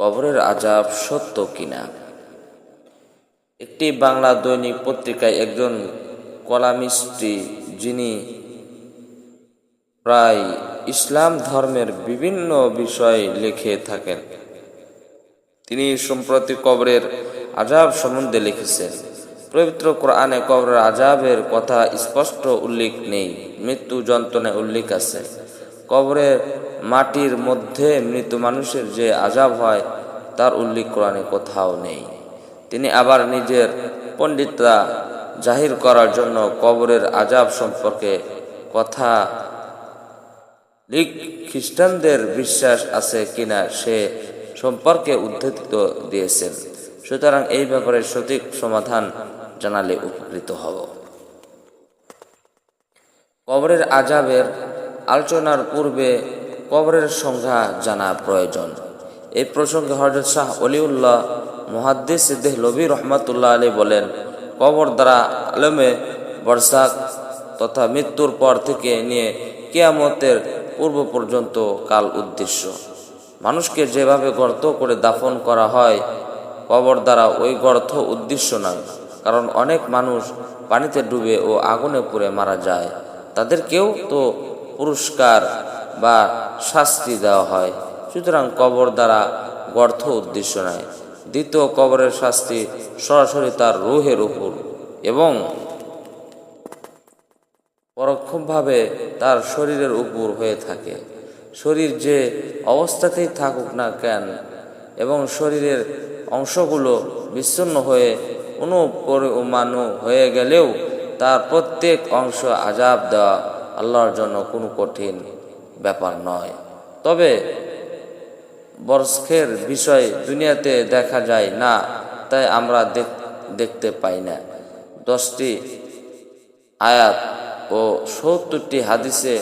কবরের আজাব সত্য কিনা? একটি বাংলা দৈনিক পত্রিকায় একজন কলামিস্ট্রি যিনি প্রায় ইসলাম ধর্মের বিভিন্ন বিষয় লিখে থাকেন। তিনি সম্প্রতি কবরের আজাব সম্বন্ধে লিখেছেন। পবিত্র কোরআনে কবরের আজাবের কথা স্পষ্ট উল্লেখ নেই, মৃত্যু যন্ত্রণায় উল্লেখ আছে। কবরের মাটির মধ্যে মৃত মানুষের যে আজাব হয়, তার উল্লেখ কোরআনে কোথাও নেই। তিনি আবার নিজের পণ্ডিতরা জাহির করার জন্য কবরের আজাব সম্পর্কে কথা লিখ, খ্রিস্টানদের বিশ্বাস আছে কিনা সে সম্পর্কে উদ্ধৃত দিয়েছেন। সুতরাং এই ব্যাপারে সঠিক সমাধান জানালে উপকৃত হব। কবরের আজাবের আলোচনার পূর্বে কবরের সংজ্ঞা জানা প্রয়োজন। এই প্রসঙ্গে হজরত শাহ অলিউল্লাহ মহাদ্দিস দেহলবী রহমতুল্লাহ আলী বলেন, কবর দ্বারা আলমে বর্ষাক তথা মৃত্যুর পর থেকে নিয়ে কেয়ামতের পূর্ব পর্যন্ত কাল উদ্দেশ্য। মানুষকে যেভাবে গর্ত করে দাফন করা হয়, কবর দ্বারা ওই গর্ত উদ্দেশ্য নয়, কারণ অনেক মানুষ পানিতে ডুবে ও আগুনে পুড়ে মারা যায়। তাদেরকেও তো পুরস্কার বা শাস্তি দেওয়া হয়। সুতরাং কবর দ্বারা গর্থ উদ্দেশ্য নয় দ্বিতীয় কবরের শাস্তি সরাসরি তার রুহের উপর এবং পরোক্ষভাবে তার শরীরের উপর হয়ে থাকে। শরীর যে অবস্থাতেই থাকুক না কেন এবং শরীরের অংশগুলো বিচ্ছিন্ন হয়ে অনুপরিমাণু হয়ে গেলেও তার প্রত্যেক অংশ আজাব দেওয়া আল্লাহর জন্য কোনো কঠিন ব্যাপার নয়। তবে বর্ষের বিষয় দুনিয়াতে দেখা যায় না, তাই আমরা দেখতে পাই না। দশটি আয়াত ও সত্তরটি হাদিসে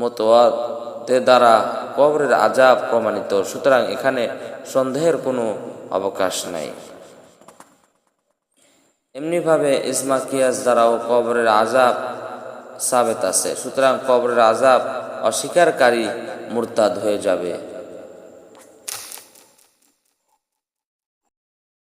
মতোয়াদের দ্বারা কবরের আজাব প্রমাণিত। সুতরাং এখানে সন্দেহের কোনো অবকাশ নাই। এমনিভাবে ইসমা কিয়াস দ্বারাও কবরের আজাব সাবেত আছে। সুতরাং কবরের আজাব অস্বীকারী মুরতাদ হয়ে যাবে।